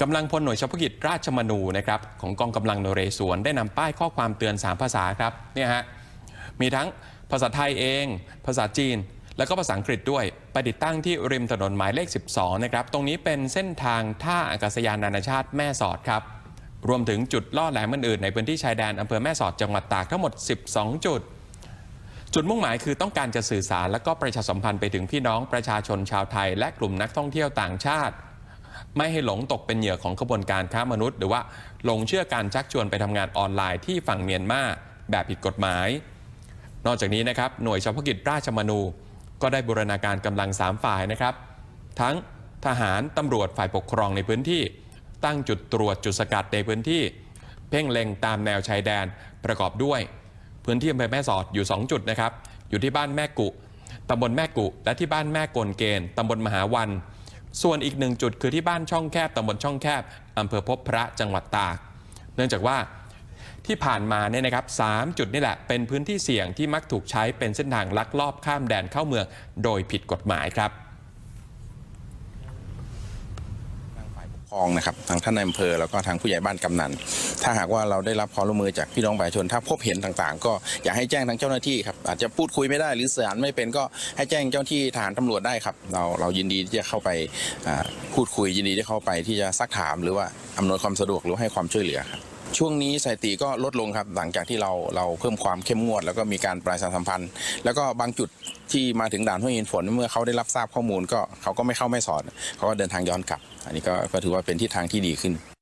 กำลังพลหน่วยเฉพาะกิจราชมนูนะครับของกองกำลังนเรศวรได้นำป้ายข้อความเตือน 3 ภาษาครับเนี่ยฮะมีทั้งภาษาไทยเอง ภาษาจีน แล้วก็ภาษาอังกฤษด้วยไปติดตั้งที่ริมถนนหมายเลข 12 นะครับ ตรงนี้เป็นเส้นทางท่าอากาศยานนานาชาติแม่สอดครับ รวมถึงจุดล่อแหลมอื่นๆในพื้นที่ชายแดนอำเภอแม่สอดจังหวัดตากทั้งหมด 12 จุด จุดมุ่งหมายคือต้องการจะสื่อสารและก็ประชาสัมพันธ์ไปถึงพี่น้องประชาชนชาวไทย และกลุ่มนักท่องเที่ยวต่างชาติ ไม่ให้หลงตกเป็นเหยื่อของขบวนการค้ามนุษย์ หรือว่าหลงเชื่อการชักชวนไปทำงานออนไลน์ที่ฝั่งเมียนมาแบบผิดกฎหมาย นอกจากนี้นะครับหน่วยเฉพาะกิจราชมนู ก็ได้บูรณาการกำลัง 3 ฝ่ายนะครับ ทั้งทหารตำรวจฝ่ายปกครองในพื้นที่ ตั้งจุดตรวจจุดสกัดในพื้นที่ เพ่งเล็งตามแนวชายแดนประกอบด้วย พื้นที่อำเภอแม่สอดอยู่ 2 จุดนะครับ อยู่ที่บ้านแม่กุตำบลแม่กุ และที่บ้านแม่กลเกณฑ์ตำบลมหาวัน ส่วนอีกหนึ่งจุดคือที่บ้านช่องแคบตำบลช่องแคบอำเภอพบพระจังหวัดตาก เนื่องจากว่าที่ผ่านมาเนี่ยนะครับสามจุดนี่แหละ เป็นพื้นที่เสี่ยงที่มักถูกใช้เป็นเส้นทางลักลอบข้ามแดนเข้าเมือง โดยผิดกฎหมายครับ ทางฝ่ายปก ครองนะครับทางท่านนายอำเภอแล้วก็ทางผู้ใหญ่บ้านกำนัน ถ้าหากว่าเราได้รับความร่วมมือจากพี่น้องประชาชนถ้าพบเห็นต่างๆ ก็อยากให้แจ้งทางเจ้าหน้าที่ครับอาจจะพูดคุยไม่ได้หรือสื่อสารไม่เป็นก็ให้แจ้งเจ้าหน้าที่ทหารตำรวจได้ครับ เราเรายินดีที่จะเข้าไปพูดคุยยินดีที่เข้าไปที่จะซักถาม หรือว่าอำนวยความสะดวกหรือให้ความช่วยเหลือครับ ช่วงนี้สถิติก็ลดลงครับหลังจากที่เราเราเพิ่มความเข้มงวด แล้วก็มีการประชาสัมพันธ์ แล้วก็บางจุดที่มาถึงด่านห้วยหินฝนเมื่อเขาได้รับทราบข้อมูลก็เขาก็ไม่เข้าไม่สอนเขาก็เดินทางย้อนกลับ อันนี้ก็ก็ถือว่าเป็นทิศทางที่ดีขึ้น